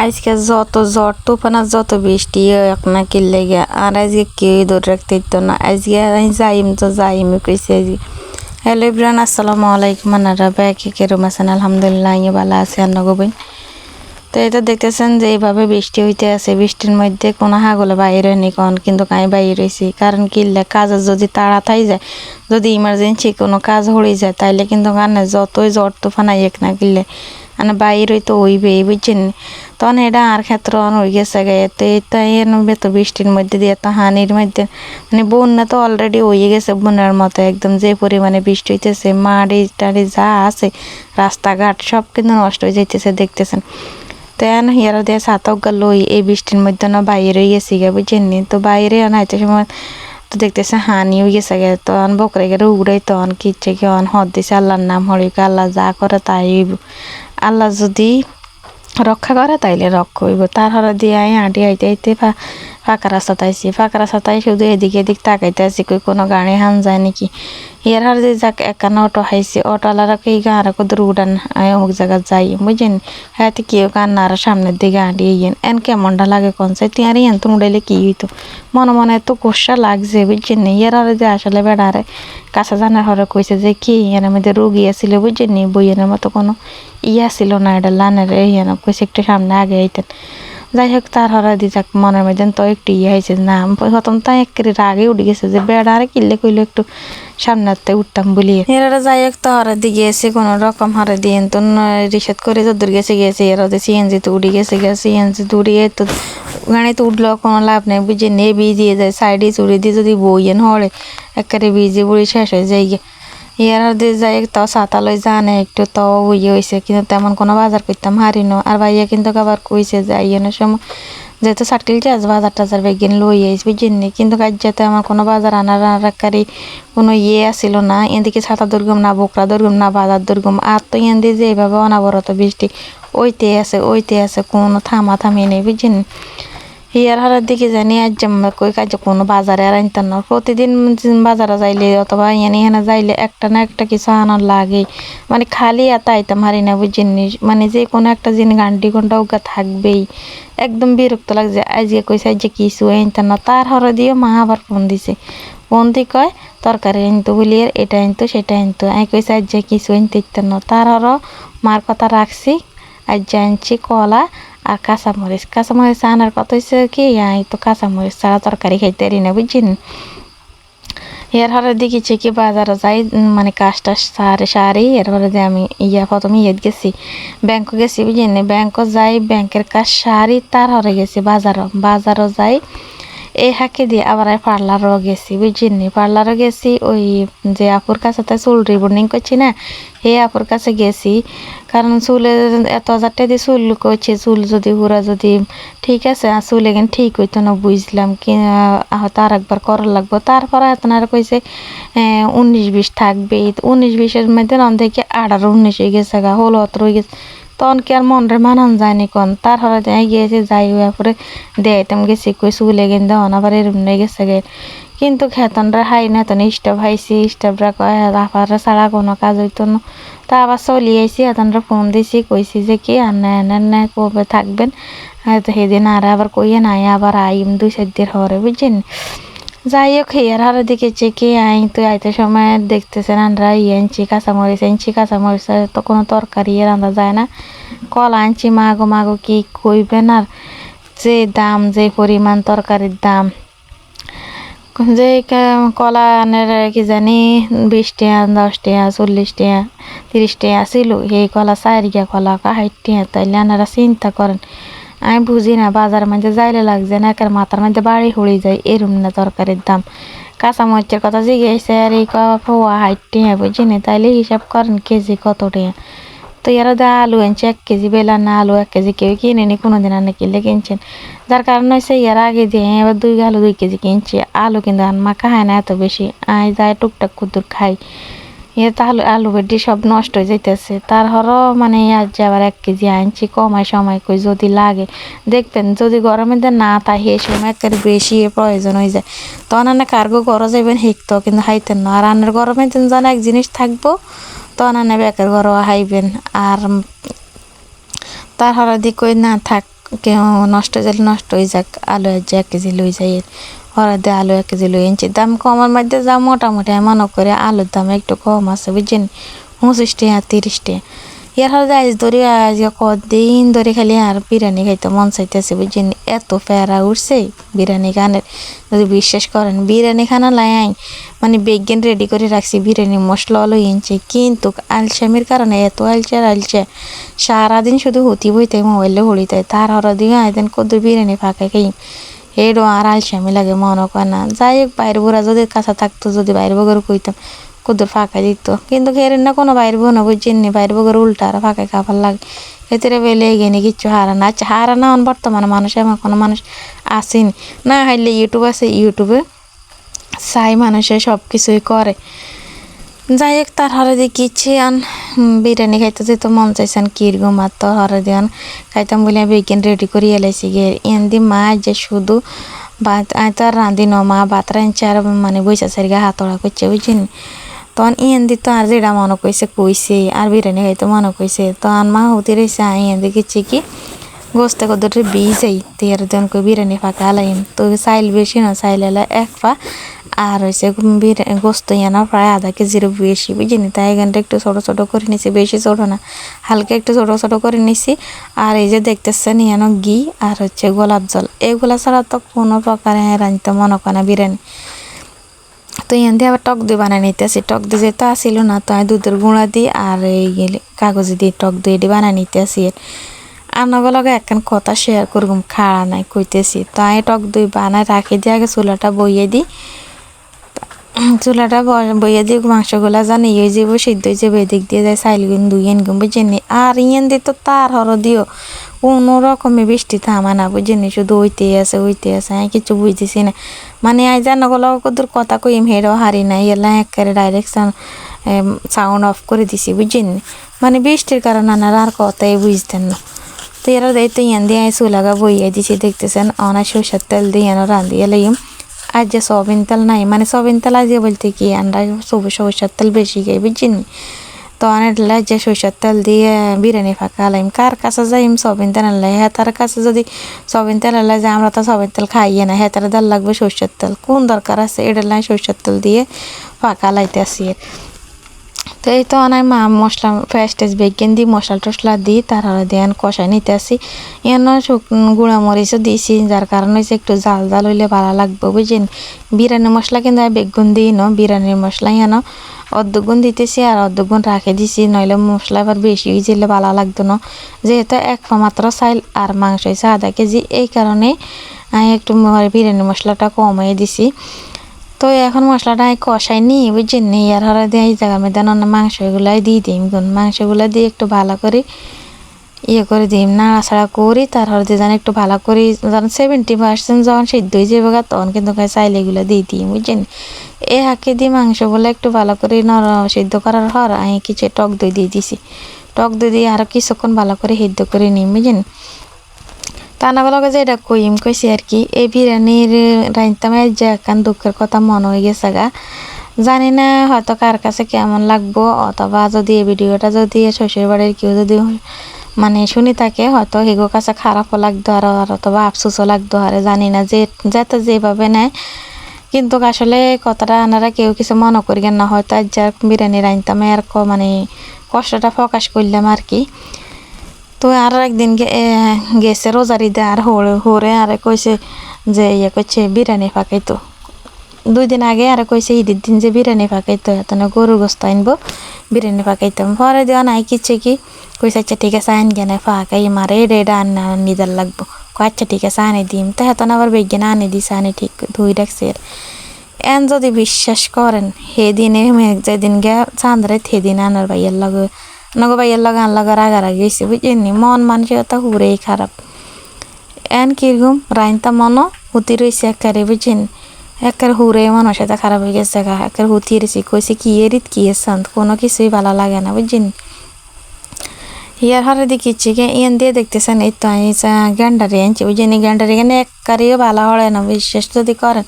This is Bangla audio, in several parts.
আজকে যত জ্বর তুফান আর যত বৃষ্টি হোক না কিনলে গিয়া আর আজকে কেউ ধরে রাখতে দিত না। আজকে আমি যাইম তো যাইম কইছে আজকে। হ্যালো ইব্রান আসসালামু আলাইকুম। আনারা ব্যাকে কেরম আছেন, আলহামদুলিল্লাহ আমি ভালো আছি আন্ন গোবিন তো এটা দেখতেছেন যে এইভাবে বৃষ্টি হইতে আছে। বৃষ্টির মধ্যে কোনো হাগলে বাইরে হয়নি কন কিন্তু আমি বাইরে রয়েছি কারণ কিনলে কাজের যদি তাড়া থাই যায়, যদি ইমার্জেন্সি কোনো কাজ হয়ে যায়, তাইলে কিন্তু গানে যতই জ্বর তুফান আইক না কিনলে মানে বাইরে তো হইবে বুঝছেন? তখন এটা আর ক্ষেত্র হয়ে গেছে গে তো তাই তো বৃষ্টির মধ্যে দিয়ে তো হানির মধ্যে। মানে বন্যা তো অলরেডি হয়ে গেছে বন্যার মতো, একদম যে পরিমাণে বৃষ্টি হইতেছে, মাড়ি টাড়ি যা আছে, রাস্তাঘাট সব কিন্তু নষ্ট হয়ে যাইতেছে, দেখতেছেন? তেন হিয়ারা দিয়ে সাতক গেল এই বৃষ্টির মধ্যে না বাইরে গেছি গে, বুঝছেন? তো বাইরে আনাইতে সময় তো দেখতেছে হানি হয়ে গেছে গে তখন বকরে গেলে উড়াই তখন কিচ্ছে কি অন হদ দিছে, আল্লাহর নাম হরিকে আল্লাহ যা করে তাই। আল্লাহ যদি রক্ষা করে তাইলে রক্ষা হইব তার হরে আই আঁটি আইতে আইতে ফা- ফাঁকা রাস্তা তাইছি, ফাঁকা রাস্তা তাই শুধু এদিকে এদিক তাকাইতে কই কোনো গাড়ি হান যায় নাকি? ইয়ার হার যে যাক একান্ন অটো হাইছি, অটোওয়ালারা এই গাঁরা কত উড়ান অমুক জায়গা যাই, বুঝছেন? হ্যাঁ কেউ কান্নার সামনের দিকে আঁটি ইয়েন এন কেমনটা লাগে কোন চাই? তুই আর ইয়েন তো উড়াইলে কি হইতো? মনে মনে এত কোষা লাগছে, বুঝছেন ইয়ার হারে যে আসলে বেড়ারে কাছে জানার হরে কইছে যে কি ইয়ার মধ্যে রোগী আছিল, বুঝছেন বইয়ের মতো কোনো ইয়া ছিল না, এটা লানের ইয়ান কইছে একটু সামনে আগে আইতেন। যাই হোক তার হরা দি যাক, মনের মধ্যে তো একটু ইয়ে হয়েছে না প্রথম তাই একেবারে রাগে উঠে গেছে যে, বেড়া আর কিনলে কইলে একটু সামনেতে উঠতাম বলি এরা যাই হোক তো হরা দি গিয়েছে কোনো রকম হরা দিয়ে তো রিসেট করে যদ্দূর গেছে গেছে এরা তো সিএনজি তো উড়ে গেছে গেছে, সিএনজি তো উড়িয়ে তো গাড়িতে উঠলেও কোনো লাভ নেই, বুঝে নে ভিজিয়ে যায়, সাইডে চুড়ে দিয়ে যদি বইয়েন হরে, একেবারে ভিজে বুড়ি শেষ হয়ে যায় গিয়ে। ইয়ার দিয়ে যাই তাও সাতালয় জানে, একটু তাও ইয়ে হয়েছে কিন্তু তেমন কোনো বাজার করতাম, হারি না। আর ভাইয়া কিন্তু আবার কইছে যে আইয়ানোর সময়, যেহেতু সার্কেল চার্জ বাজার টাজার বেগিন লই আইস বুঝিনি কিন্তু কাজ যাতে আমার কোনো বাজার আনার আনারকারী কোনো ইয়ে আসিল না, এদিকে ছাতা দুর্গম না, বোকরা দুর্গম না, বাজার দুর্গম, আর তো এন দিয়ে যে এইভাবে অনাবরত বৃষ্টি, ওইতে আছে ওইতে আছে, কোনো থামা থামি নেই বুঝিনি হিয়ার হারার দিকে জানি আজ কই কাজ কোনো বাজারে আর আনতাম না। প্রতিদিন বাজারে যাইলে অথবা এনে এখানে যাইলে একটা না একটা কিছু আনার লাগে। মানে খালি এত আইতাম হারি না বুঝিনি মানে যে কোনো একটা জিনিস গান্ডি ঘণ্টা ওগা থাকবেই। একদম বিরক্ত লাগছে। আজকে কইছে আজকে কিছু আনতাম না, তার হর দিয়ে মা আবার ফোন দিছে। ফোন দিয়ে কয়, তরকারি আনতো বলি আর এটা আনতো, সেটা আনতো। আমি কইছে আজকে কিছু আনতে না। তার হর মার কথা রাখছি। আজ আনছি কলা আর কাঁচামরিচ কাঁচামরিচ আনার কথা হচ্ছে কি এই তো কাঁচামরিচ ছাড়া তরকারি খাইতে পারি না, বুঝছেন? এর হরে দেখিছে কি বাজারে যাই মানে কাজ টাস সারে সারি, এর ফলে যে আমি ইয়া প্রথমে ইয়ে গেছি ব্যাংক গেছি, বুঝছেন? ব্যাংক যাই, ব্যাংকের কাজ সারি, তার হরে গেছি বাজারও। বাজারও যাই এই হাঁকে দিয়ে আবার পার্লারও গেছি বুঝছেন পার্লারও গেছি, ওই যে আপুর কাছে তো চুল রিবন্ডিং করছি না এই আপুর কাছে গেছি। কারণ চুলে এত হাজার টাকা দিয়ে চুল করছে, চুল যদি পুরা যদি ঠিক আছে, আর চুল এখানে ঠিক হইতো না, বুঝলাম কি হয়তো আর একবার করার লাগবো। তারপরে আপনারা কইছে উনিশ বিশ থাকবে উনিশ বিশের মধ্যে নাম দেখে আঠারো, উনিশ হয়ে গেছে গা, ষোলো, সতেরো হয়ে গেছে। তখন কি আর মনরে মানান যায়নি কোন? তার যাই গিয়েছে যাই হয়ে পরে দেয়তাম গেছি কই চুলে গেন দেওয়ান, আবার এরম নিয়ে গেছে গে। কিন্তু খেতনরা হাই না তখন স্টাফ হাইছি স্টাফরা কয় আবার ছাড়া কোনো কাজ হইতো না। তা আবার চলি আইছি এতনরা ফোন দিছি, কইছি যে কি আর না না না কবে থাকবেন? হয়তো সেদিন আর আবার কইয়ে নাই, আবার আইম দুই চার দিন হরে, বুঝছেন? যাই হোক হেয়ার হারের দিকে চেকে আই, তো আইতে সময় দেখতেছেন আমরা ইয়ে আনছি, কাঁচামরিচ আনছি কাঁচামরিচ তো কোনো তরকারি রান্না যায় না। কলা আনছি, মাগো মাগো কি কইবেন আর যে দাম, যে পরিমাণ তরকারির দাম। যে কলা আনের কি জানি বিশ টাকা দশ টাকা চল্লিশ টাকা তিরিশ টাকা ছিল সেই কলা চারিয়া কলা ষাট টাকা তাইলে আনারা চিন্তা করেন আমি বুঝি না বাজারের মধ্যে যাইলে লাগছে না, একের মাথার মধ্যে বাড়ি হয়ে যায় এরম না তরকারির দাম। কাঁচা মরিচের কথা জিজ্ঞেসে আর এই পোয়া ষাট টাকা বুঝি না? তাইলে হিসাব করেন কেজি কত টাকা তো এরা দা আলু আনছে এক কেজি বেলা না আলু, এক কেজি কেউ কিনে নি, কোনোদিন আনে কিনলে কিনছেন। যার কারণ হচ্ছে এর আগে দিয়ে এবার দুই আলু দুই কেজি কিনছি, আলু কিন্তু আন মাখা হয় না এত বেশি। আই যায় টুকটাক কুতুর খাই। এ তাহলে আলু বেডি সব নষ্ট হয়ে যাইতেছে। তার হর মানে আজ আবার এক কেজি আনছি, কমায় সময় কই যদি লাগে। দেখবেন, যদি গরমের দিন না তাই সেই সময় একেবারে বেশি প্রয়োজন হয়ে যায়। তখন আনে কার্গো গরো যাবেন হিকতো কিন্তু হাইতেন না। আর আনের গরমের দিন যেন এক জিনিস থাকব, তখন আনে বেকার গরো হাইবেন। আর তার হরা দি কই না থাক, কেউ নষ্ট হয়ে নষ্ট হয়ে যাক, আলু এক কেজি লই যাই ওরা দিয়ে আলু এক কেজি লই আনছি। দাম কমার মধ্যে যা মোটামুটি, আমি মনে করে আলুর দাম একটু কম আছে, বুঝছেন? পঁচিশ টাকা, তিরিশ টাকা। ইয়ার হলে আজ ধরে, আজ কদিন ধরে খালি আর বিরিয়ানি খাইতে মন চাইতেছে, বুঝছেন? এত ফেরা উঠছে বিরিয়ানি খানের। যদি বিশ্বাস করেন, বিরিয়ানি খানা লাই মানে বেগেন রেডি করে রাখছি, বিরিয়ানি মশলা লই আনছে। কিন্তু আলসামির কারণে এত আলচে আর আলচে সারাদিন শুধু হতি বইতে, মোবাইলে হলিতে, তার হরা দিয়ে আইতেন কত বিরিয়ানি ফাঁকা খাই। এডো আর আলসামি লাগে মনে করে না যাই হোক বাইরে বুড়া যদি কাছা থাকতো, যদি বাইরে বগর কইতাম কুদুর ফাঁকা দিত। কিন্তু খেরেন না কোনো বাইরে বোনা বুঝছেন নি বাইরে বগর উল্টা আর ফাঁকা খাবার লাগে। এতে বেলে গেনি কিচ্ছু হারা না আচ্ছা হারা না বর্তমানে মানুষ এমন কোনো মানুষ আসেনি না। হাইলে ইউটিউব আছে ইউটিউবে চাই মানুষে সব কিছুই করে যাই হোক তার হরে দিয়ে কিচ্ছে আন বিরিয়ানি খাইতে যেত মন চাইছেন কীরকম আর তো হরে দিয়ান খাইতাম বলে বিজ্ঞান রেডি করে, এলাইছি গে। এন দি মা যে শুধু ভাত আয় তো আর রাঁধি ন, মা ভাত রাঁধছে আর মানে বৈশা সারিগা হাতড়া করছে, বুঝছেন? তখন দি তো আর যেটা মনে কইছে কইছে, আর বিরিয়ানি খাইতে মনে কইছে। তখন মা হতে রয়েছে আই ইয়েন দি কিচ্ছে কি? গোস্তে কদরে বীজ এই তের দিন কই বিরিয়ানি ফাঁকা লাইন তো চাইল বেশি না, চাইল এলা এক পা আর হয়েছে গোস্ত ইয়ানা, প্রায় আধা কেজির বেশি, বুঝিনি? তাই এখানটা একটু ছোটো ছোটো করে নিছি, বেশি ছোটো না, হালকা একটু ছোটো ছোটো করে নিছি। আর এই যে দেখতেছেন ইয়ানো ঘি আর হচ্ছে গোলাপ জল। এগুলা ছাড়া তো কোনো প্রকারে হ্যাঁ রাঁধতে মনে করে না, বিরিয়ানি। তো ইয়ান দিয়ে আবার টক দই বানাই নিতেছি। টক দই যেহেতু আসিল না, তো আমি দুধের গুঁড়া দিই আর এই কাগজ দিয়ে টক দই দিয়ে বানাই নিতেছি। আনাগো লগে একখান কথা শেয়ার করগুম খাড়া নাই, কইতেছি। তো আমি টক দই বানাই রাখি, দিয়ে আগে চুলাটা বইয়ে দিই। চুলাটা বইয়ে দিয়ে মাংসগুলা জানি ইয়ে যাব সিদ্ধ হয়ে যাবে এদিক দিয়ে যায় সাইলগুন দুই এনগুম বুঝেনি আর ইয়েন দিয়ে তো তার হর দিও, কোনো রকমে বৃষ্টি থামা না বুঝেনি শুধু ওইতে আছে ওইতে আছে, আমি কিছু বুঝতেছি না। মানে আই জানো গলো কদুর কথা কইম হেডও হারি না এলা একেবারে ডাইরেকশন সাউন্ড অফ করে দিছি বুঝেনি মানে বৃষ্টির কারণে আনার আর কথাই বুঝতেন না। তো এরা দায়িত্ব ইয়ান দিয়ে চুলাগা বইয়ে দিছি, দেখতেছেন অনার সরষের তেল দিয়ে এনে রাঁধিয়ে লাইম। আর যে সবিন তেল নাই। মানে সবিন তেল আজকে বলতে কি, আমরা সবুজ সরষের তেল বেশি খাই, বুঝছেন? তো আনলে যে সরষের তেল দিয়ে বিরিয়ানি ফাঁকা লাইম কার কাছে যাইম সবিন তেল আনলে? হেতার তার কাছে যদি সবিন তেল আনলে যে আমরা তো সবিন তেল খাইয়ে না হ্যাঁ তার দাল লাগবে সরষের তেল। কোন দরকার আছে? এটা লাই সরষের তেল দিয়ে ফাঁকা লাইতে আসি তো এই তো অনেক মা, মশলা ফ্রেশ টেস্ট বেগেন দিই মশলা টসলা দিই তারপরে দিয়ে কষাই নিতে আসি। এন গুঁড়া মরিচও দিয়েছি যার কারণে হচ্ছে একটু জাল জাল হইলে ভালো লাগবে, বুঝছেন? বিরিয়ানি মশলা কিন্তু বেগুন দিই ন, বিরিয়ানির মশলা এন অর্ধগুণ দিতেছি আর অর্ধগুণ রাখে দিছি, নইলে মশলা এবার বেশি হয়েছিলে ভালো লাগতো না। যেহেতু এক মাত্র চাইল আর মাংস হয়েছে আধা কেজি, এই কারণে আমি একটু বিরিয়ানি মশলাটা কমিয়ে দিছি। তো এখন মশলাটা কষাই নি বুঝছেন নি? আর হরা দিয়ে এই জায়গার মধ্যে অন্য মাংসগুলাই দিয়ে দিই গুণ মাংসগুলো দিয়ে একটু ভালো করে ইয়ে করে দিই নাড়াছাড়া করি, তারপর দিয়ে যেন একটু ভালো করি যখন সেভেন্টি পার্সেন্ট যখন সিদ্ধ হয়ে যাবে তখন কিন্তু চাইলে এগুলো দিয়ে দিই বুঝছেন এ হাঁকে দিয়ে মাংসগুলো একটু ভালো করে নর, সিদ্ধ করার পর আমি কিছু টক দই দিয়ে দিছি। টক দই দিয়ে আরও কিছুক্ষণ ভালো করে সিদ্ধ করে নিই বুঝছেন তানাগুলোকে যে এটা কইম, কইছি আর কি, এই বিরিয়ানির রাইনতামে যে একখান দুঃখের কথা মনে হয়ে গেছে গা। জানি না হয়তো কার কাছে কেমন লাগবো, অথবা যদি এই ভিডিওটা যদি শ্বশুর বাড়ির কেউ যদি মানে শুনি থাকে, হয়তো হেগো কাছে খারাপও লাগতো আর অথবা আফসোসও লাগতো, আর জানি না যে, যাতে যেভাবে নেয়। কিন্তু আসলে কথাটা আনারা কেউ কিছু মনে করিবেন না, হয়তো আজ যা বিরিয়ানি রাইনতাম আর মানে কষ্টটা প্রকাশ করলাম আর কি। তো আর একদিন গেছে রোজারি দে আর হরে হরে আরে কইছে যে ইয়ে করছে বিরিয়ানি ফাঁকাইতো দুই দিন আগে আর কইছে ঈদের দিন যে বিরিয়ানি ফাঁকাইতো এত গরুর গোস্ত আনব, বিরিয়ানি ফাঁকাইতাম পরে দেওয়া নাই কিচ্ছে কি, কইছে আচ্ছা ঠিক আছে আইন গেনে ফাঁকাই মারে এটা আন নিদার লাগবো। আচ্ছা ঠিক আছে আনি দিম। তো হেতন আবার বেগিয়ে আনি দিছে, আনি ঠিক ধুই রাখছে এন যদি বিশ্বাস করেন, সেদিনে যেদিন গে চান্দ্রে সেদিন আনার ভাইয়ের লাগে নগো ভাইয়ের লগে আন লগে রাগারাগি হয়েছে বুঝছেন মন মানসিকতা হুরেই খারাপ এন কীরকম রাইনতা মনও হুতি রয়েছে একারে বুঝছেন একের হুরে মনের সাথে খারাপ হয়ে গেছে একের হুতি রয়েছে কইছে কি এরিত কি শান্ত কোনো কিছুই ভালো লাগে না বুঝছেন ইয়ার হারে দেখিচ্ছি কে ইয়ান দিয়ে দেখতেছেন এই তো গ্যান্ডারি আনছি বুঝছেন গ্যান্ডারি এখানে এককারিও ভালো হয় না বিশ্বাস যদি করেন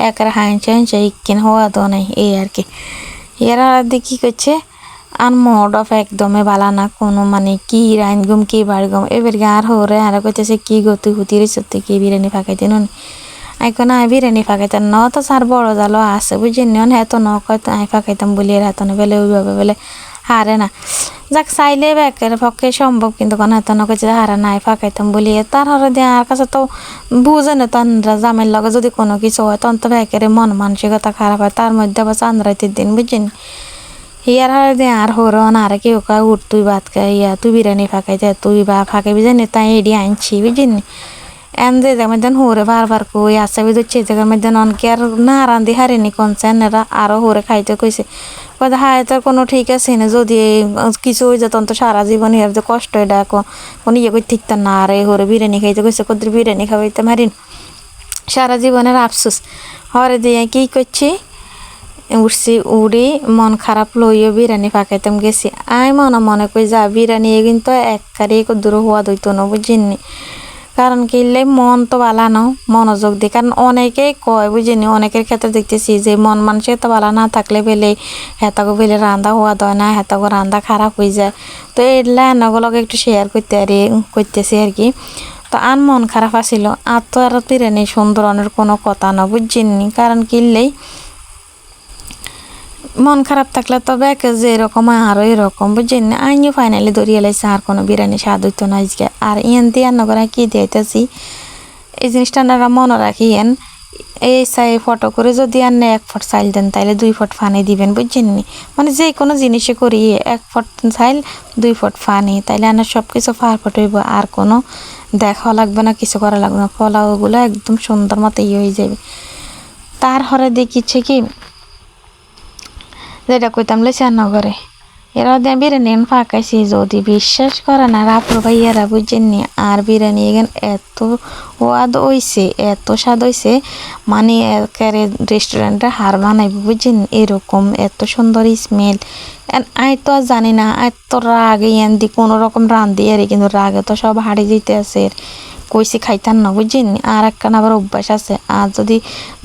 একারে হাঁচে হাঁচে ইকিন হওয়া তো নাই এই আর কি ইয়ার হারে দেখি করছে আর মোড অফ একদমই বালা না, কোনো মানে কি রাইন গুম, কি বাড়ি গম এবার আর হরে আর কইতেছে কি গতি হুতি রে সত্যি কি বিরিয়ানি ফাঁকাইতে নুন আইকো না বিরিয়ানি ফাঁকাইতাম ন তো সার বড় জালো আছে বুঝিনি নন হ্যাঁ তো ন কয় আই ফাঁকাইতাম বলি আর হাতনে বেলে ওইভাবে বেলে হারে না। যাক চাইলে ব্যাকের পক্ষে সম্ভব কিন্তু কোনো হাতে ন কইছে হারা নাই ফাঁকাইতাম বলি তার হরে দিয়ে আর কাছে তো বুঝে না তন্দ্রা জামের লগে যদি কোনো কিছু হয় তখন তো ব্যাকের মন মানসিকতা খারাপ হয় তার মধ্যে আবার চান্দ্রাইতের দিন বুঝিনি ইয়ার হারে দে আর হরন আর কেউ কা উঠ তুই ভাত খাই ইয়া, তুই বিরিয়ানি ফাঁকাইতে তুই বা ফাঁকাইবি জানি তাই এডি আনছি বুঝিনি এন যে জামাই দেন হরে বারবার কই আসা বি দুচ্ছে জায়গার মধ্যে অনকে আর না রান্ধি হারেনি কনসেন এরা আরও হরে খাইতে কইছে কয়ে হায় তোর কোনো ঠিক আছে না? যদি কিছু হয়ে যেত তো সারা জীবন এর যে কষ্ট এটা কোনো ইয়ে করতে থাকতাম না আর হরে বিরিয়ানি খাইতে কইছে কদ্র বিরিয়ানি খাওয়াইতে মারিন সারা জীবনের আফসোস। হরে দিয়ে কি করছি উঠছি উড়ি মন খারাপ লইও বিরিয়ানি পাকাইতাম গেছি আই মনে মনে কই যা বিরিয়ানি কিন্তু এককারে দূর হওয়া দইতো না বুঝিনি কারণ কিনলে মন তো বালা না মনোযোগ দিই কারণ অনেকেই কয় বুঝিনি অনেকের ক্ষেত্রে দেখতেছি যে মন মানুষের তো বালা না থাকলে বেলে হেতাগো বেলে রান্দা হওয়া দয় না হেতাগো রান্দা খারাপ হয়ে যায় তো এগুলা এনগুলোকে একটু শেয়ার করতে আর করতেছি আর কি তো আর মন খারাপ আসিল আর তো আর বিরিয়ানি সুন্দরনের কোনো কথা না বুঝিনি কারণ কিনলেই মন খারাপ থাকলে তবে যে এরকম আরও এরকম, বুঝছেন? না আইনিও ফাইনালি ধরিয়ে লাইছে, আর কোনো বিরিয়ানি স্বাদ হইতো না আজকে। আর ইয়ান দিয়ে নগরা কি দিয়েতেছি এই জিনিসটা আপনারা মনে রাখিয়েন এই সাই ফটো করে যদি আর এক ফট চাইল দেন, তাইলে দুই ফট ফানি দিবেন, বুঝছেন? নি মানে যে কোনো জিনিসে করি, এক ফট চাইল, দুই ফট ফানি, তাইলে আনার সব কিছু ফার ফট হইব, আর কোনো দেখা লাগবে না, কিছু করা লাগবে না, পোলাওগুলো একদম সুন্দর মতো ইয়ে হয়ে যাবে। তার হরে দেখিচ্ছে কি যেটা কইতাম নগরে এরা দিয়ে বিরিয়ানি ফাঁকাইছি, যদি বিশ্বাস করে না রাপুর ভাইয়ারা বুঝছেননি আর বিরিয়ানি এখানে এত ওয়াদ হইছে, এত স্বাদ হইছে মানে একেবারে রেস্টুরেন্টে হার বানাইব বুঝছেন এরকম এত সুন্দর স্মেল আই তো আর জানি না, আই তো রাগে এন দি, কোনো রকম রান্ধি আর কিন্তু রাগে তো সব হাড়ি দিতে আছে কইছি খাইতাম না বুঝছেন আর একখান আবার অভ্যাস আছে। আর যদি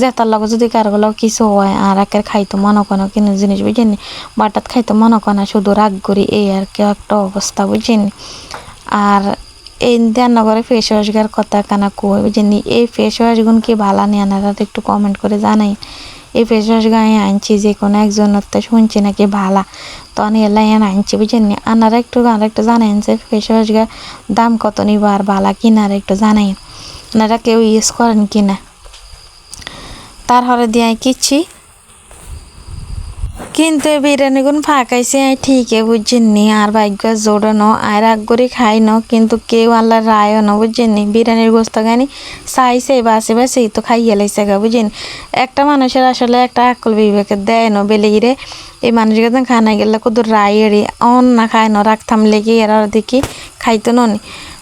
জেতার লগে যদি কারও কিছু হয় আর একের খাইতো মনে কোনো কিনো জিনিস বুঝছেন বাটাত খাইতো মনে কোনো শুধু রাগ করি, এই আর কি একটা অবস্থা বুঝছেন আর এই নগরে ফেস ওয়াশগার কথা কানা কই বুঝছেন এই ফেস ওয়াশগুন কি ভালো নেই, আনারা একটু কমেন্ট করে জানাই। এই ফেস ওয়াশ গায়ে আনছি, যে কোনো একজন শুনছি নাকি ভালা। তো আমি এলাই আনছি, বুঝছেন আনারা একটু আর একটু জানাইন যে ফেসওয়াশ ওয়াশ দাম কত নিব আর ভালা কিনা আর একটু জানাই। ওনারা কেউ ইউজ করেন কিনা? তার হরে দিয়ে কিচ্ছি। কিন্তু বিরিয়ানি গুণ ফাঁকাইছে ঠিকই বুঝছেননি আর ভাগ্য জোড়ানো আর আগ করে খাই ন, কিন্তু কেউ আল্লাহ রায় ন বুঝছেননি বিরিয়ানির গোস্ত গানি চাইছে বাসে বাসে তো খাইয়ে লাইছে গা বুঝছেন একটা মানুষের আসলে একটা আকল বিবেকে দেয় ন বেলেগিরে এই মানুষকে খানা গেলে কত রায় এড়ি অন না খায় ন, রাখতাম লেগে এরা দেখি খাইতো নি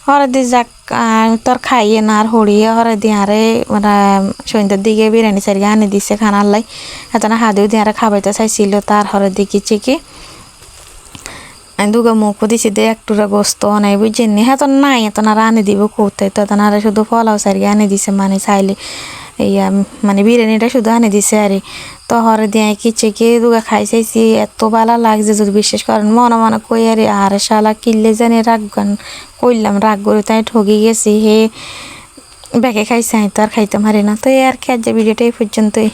হরদি যাক তোর খাইয়ে না আর হড়িয়ে হরদি আরে মানে সন্ধ্যার দিকে বিরিয়ানি সারিয়ে আনি দিছে খানার লাই এতন হাদিও দিয়ে আরে খাবাইতে চাইছিল, তার হরদি কি চিকি? দুগা মুখ দিছি, দে একটুরা গোস্ত নাই বুঝছেন হ্যাঁ তো নাই এত না আনি দিব কোথায়? তো এতন আরে শুধু ফলাও সারিয়ে আনি দিছে মানে চাইলে। ইয়া মানে বিরিয়ানিটা শুধু আনে দিছে আর। তো হরে দিয়ে কিচ্ছে কে দুগা খাই চাইছি এত ভালো লাগছে যদি বিশ্বাস করেন। মনে মনে কই আর আর শালা কিনলে জানি রাখবেন কইলাম, রাগ করে তাই ঠকি গেছি। হে, ব্যাগে খাইছে, আমি তো আর খাইতে পারি না। তো আর কি আজ ভিডিওটা এই পর্যন্তই।